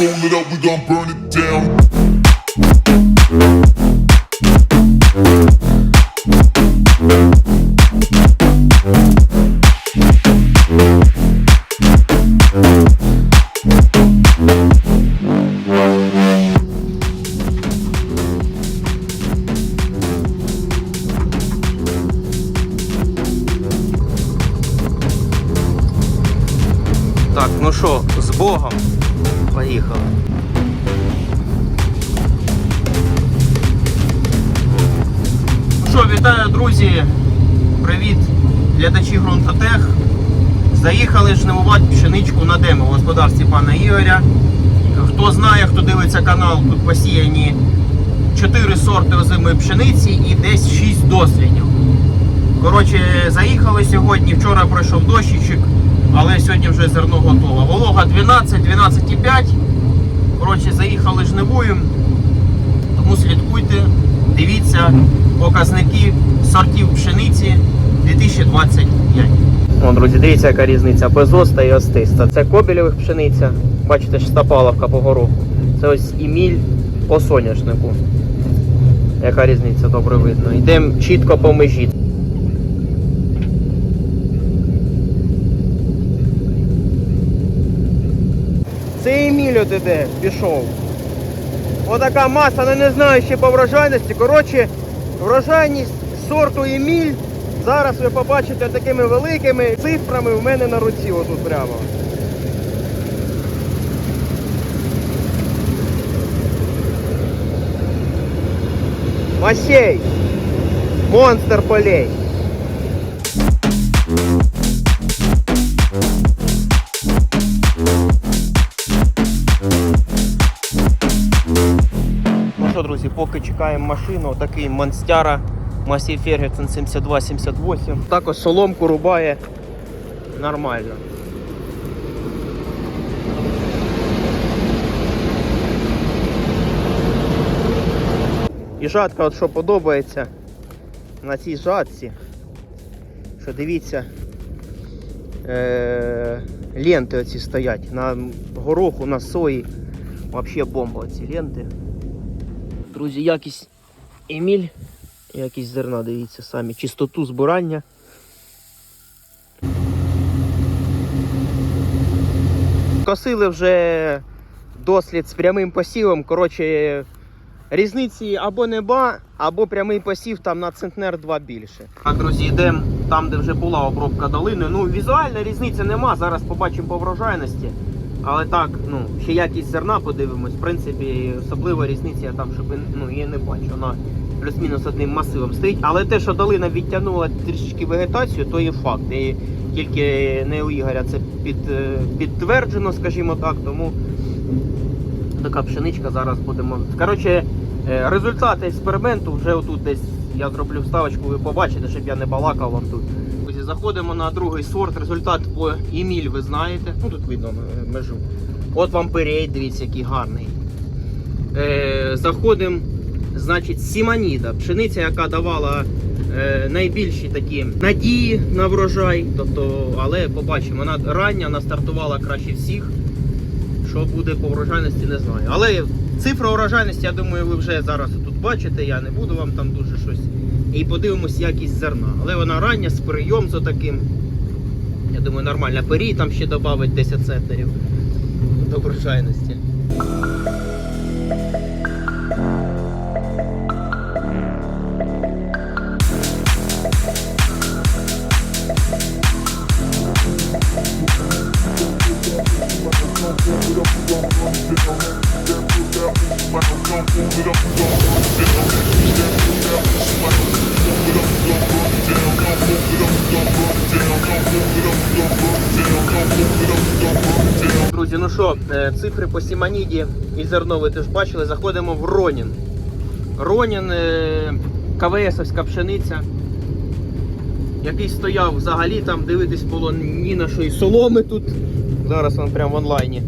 roll it up, we gon' burn it down. Так, ну що, з Богом. Поїхали. Ну що, вітаю, друзі. Привіт, глядачі Грунтотех. Заїхали жнивувати пшеничку на демо в господарстві пана Ігоря. Хто знає, хто дивиться канал, тут посіяні 4 сорти озимої пшениці і десь 6 дослідів. Коротше, заїхали сьогодні. Вчора пройшов дощичок, але сьогодні вже зерно готове. Волога 12, 12,5. Коротше, заїхали жнивуємо. Тому слідкуйте, дивіться показники сортів пшениці 2025. О, друзі, дивіться, яка різниця безоста і остиста. Це кобілєвих пшениця. Бачите, штапаловка по гороху. Це ось іміль по соняшнику. Яка різниця добре видно. Йдемо чітко по межі. Це Еміль от іде, пішов. Отака маса, ну не знаю ще по врожайності. Коротше, врожайність сорту Еміль. Зараз ви побачите такими великими цифрами в мене на руці, отут прямо. Масей! Монстр полей! Поки чекаємо машину, такий Монстяра Масій Фергюсон 72-78. Також соломку рубає нормально. І жатка, от що подобається на цій жатці, що дивіться, е- ленти оці стоять на гороху, на сої. Вообще бомба ці ленти. Друзі, якість Еміль, якість зерна, дивіться самі, чистоту збирання. Косили вже дослід з прямим посівом. Коротше, різниці або неба, або прямий посів там на центнер 2 більше. Так, друзі, йдемо там, де вже була обробка долини. Ну, візуальна різниці нема. Зараз побачимо по врожайності. Але так, ну, ще якість зерна подивимось. В принципі, особлива різниця я там, щоб ну, я не бачу. Вона плюс-мінус одним масивом стоїть. Але те, що долина відтягнула трішечки вегетацію, то є факт. І тільки не у Ігоря це під, е, підтверджено, скажімо так. Тому така пшеничка зараз будемо. Коротше, е, результати експерименту вже отут десь я зроблю вставочку, ви побачите, щоб я не балакав вам тут. Заходимо на другий сорт. Результат по Еміль, ви знаєте. Ну тут видно е, межу. От вам перейд, дивіться, який гарний. Е, заходимо, значить, Сіманіда, пшениця, яка давала е, найбільші такі надії на врожай. Тобто, але побачимо, вона рання, вона стартувала краще всіх. Що буде по врожайності, не знаю. Але цифра урожайності, я думаю, ви вже зараз тут бачите. Я не буду вам там дуже щось. І подивимось якість зерна. Але вона рання з прийом за таким. Я думаю, нормально. Пері там ще додавить 10 центнерів до врожайності. Друзі, ну що, е, цифри по Сіманіді і зерно ви теж бачили. Заходимо в Ронін. Ронін е, КВСовська пшениця. Який стояв взагалі, там дивитись було ні на що і соломи тут. Зараз він прямо в онлайні.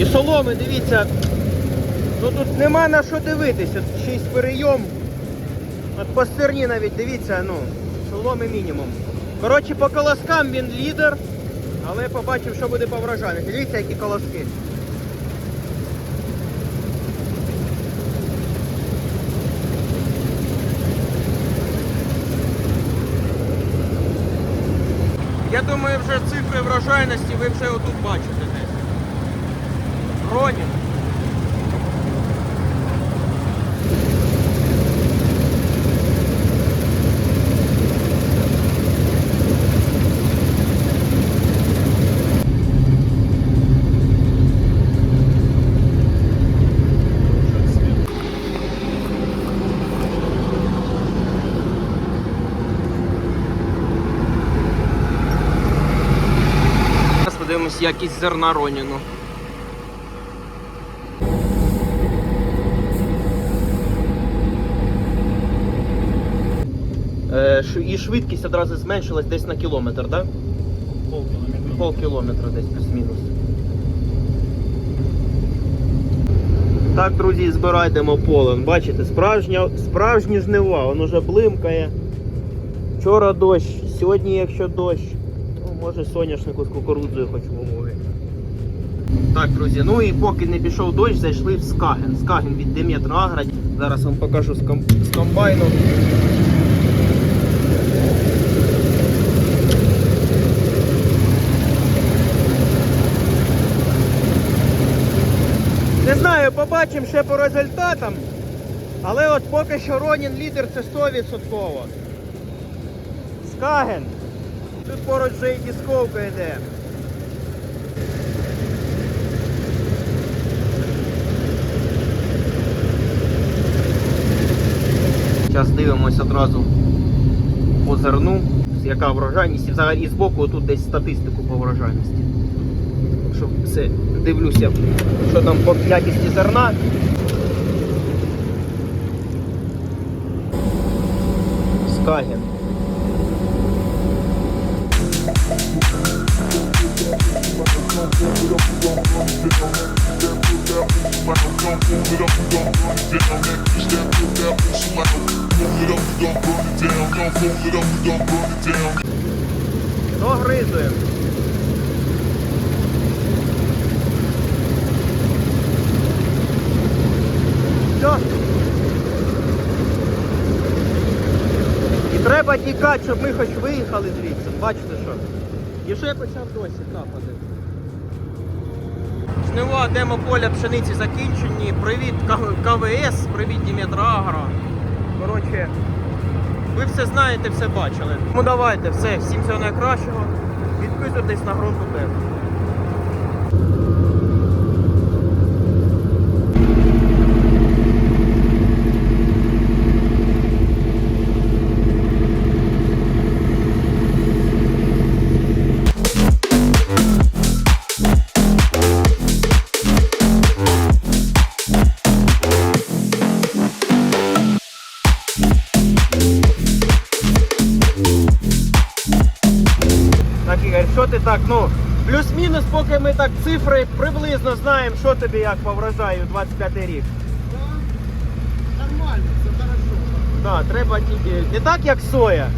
І соломи, дивіться, ну тут нема на що дивитися, ще й перейом. От по стерні навіть дивіться, ну, соломи мінімум. Коротше, по колоскам він лідер. Але побачив, що буде по врожайності. Дивіться, які колоски. Я думаю, вже цифри врожайності ви вже отут бачите десь. Ронін. Зараз подивимось якість зерна Роніну. Е, і швидкість одразу зменшилась десь на кілометр, так? Да? Полкілометра. Пол кілометра десь плюс-мінус. Так, друзі, збирайдемо полен. Бачите, справжня, справжні жнива, воно вже блимкає. Вчора дощ, сьогодні, якщо дощ, може соняшнику з кукурудзою хоч вологи. Так, друзі, ну і поки не пішов дощ, зайшли в Скаген. Скаген від Деметра Агра. Зараз вам покажу з, ком... з комбайну. Не знаю, побачимо ще по результатам. Але от поки що Ронін лідер це 100%. Скаген. Тут поруч вже і дисковка йде. Зараз дивимось одразу по зерну, яка врожайність. І взагалі і збоку тут десь статистику по врожайності. Щоб все дивлюся, що там по якісті зерна. Скаген. Догризуємо. Все. І треба тікати, щоб ми хоч виїхали звідси. Бачите що? І вже почав досі капати. Жнива демо поля пшениці закінчені. Привіт КВС, привіт Діметра Агро. Коротше, ви все знаєте, все бачили. Ну давайте, все, всім всього найкращого. Підписуйтесь на грунту Тев. Так, ну, плюс-мінус, поки ми так цифри приблизно знаємо, що тобі як по врожаю 25 рік. Нормально, все хорошо. Так, треба тільки. Не так, як соя.